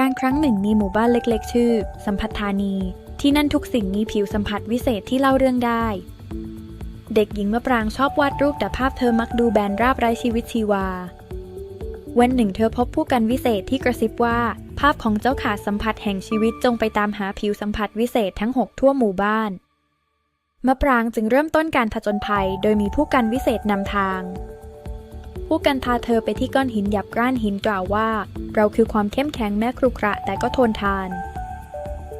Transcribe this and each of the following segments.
การครั้งหนึ่งมีหมู่บ้านเล็กๆ ชื่อ สัมพัทธานี ที่นั่นทุกสิ่งมีผิวสัมผัสวิเศษที่เล่าเรื่องได้ เด็กหญิงมะปรางชอบวาดรูปแต่ภาพเธอมักดูแบนราบไร้ชีวิตชีวา วันหนึ่งเธอพบผู้กันวิเศษที่กระซิบว่า ภาพของเจ้าขาสัมผัสแห่งชีวิตจงไปตามหาผิวสัมผัสวิเศษทั้งหกทั่วหมู่บ้านมะปรางจึงเริ่มต้นการผจญภัย โดยมีผู้กันวิเศษนำทาง ผู้กันพาเธอไปที่ก้อนหินหยับกร้านหินกล่าวว่า เราคือความเข้มแข็งแม้ครุขระแต่ก็ทนทาน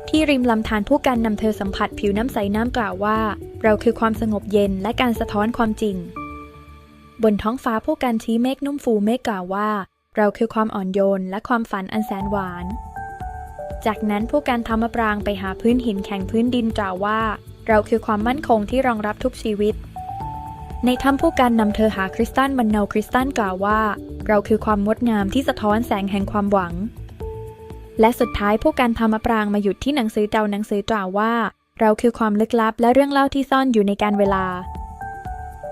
ที่ริมลำธารผู้กันนำเธอสัมผัสผิวน้ำใสน้ำกล่าวว่า เราคือความสงบเย็นและการสะท้อนความจริง บนท้องฟ้าผู้กันชี้เมฆนุ่มฟูเมฆกล่าวว่า เราคือความอ่อนโยนและความฝันอันแสนหวาน จากนั้นผู้กันทำมะปรางไปหาพื้นหินแข็งพื้นดินกล่าวว่า เราคือความมั่นคงที่รองรับทุกชีวิต ในถ้ำผู้กันนำเธอหาคริสตัลบรรเนาคริสตัลกล่าวว่า เราคือความงดงามที่สะท้อนแสงแห่งความหวัง และสุดท้ายผู้กันทำมปรางมาหยุดที่หนังสือเจ้าหนังสือกล่าวว่า เราคือความลึกลับและเรื่องเล่าที่ซ่อนอยู่ในการเวลา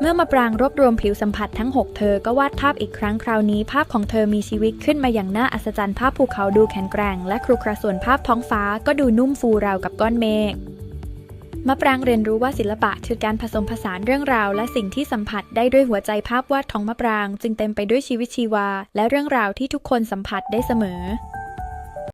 เมื่อมาปรางรวบรวมผิวสัมผัสทั้ง 6 เธอก็วาดภาพอีกครั้งคราวนี้ ภาพของเธอมีชีวิตขึ้นมาอย่างน่าอัศจรรย์ภาพภูเขาดูแข็งแกร่ง และครุขระส่วนภาพท้องฟ้าก็ดูนุ่มฟูราวกับก้อนเมฆ มะปรางเรียนรู้ว่าศิลปะคือการผสมผสานเรื่องราว และสิ่งที่สัมผัสได้ด้วยหัวใจภาพวาดของมะปราง จึงเต็มไปด้วยชีวิตชีวา และเรื่องราวที่ทุกคนสัมผัสได้เสมอ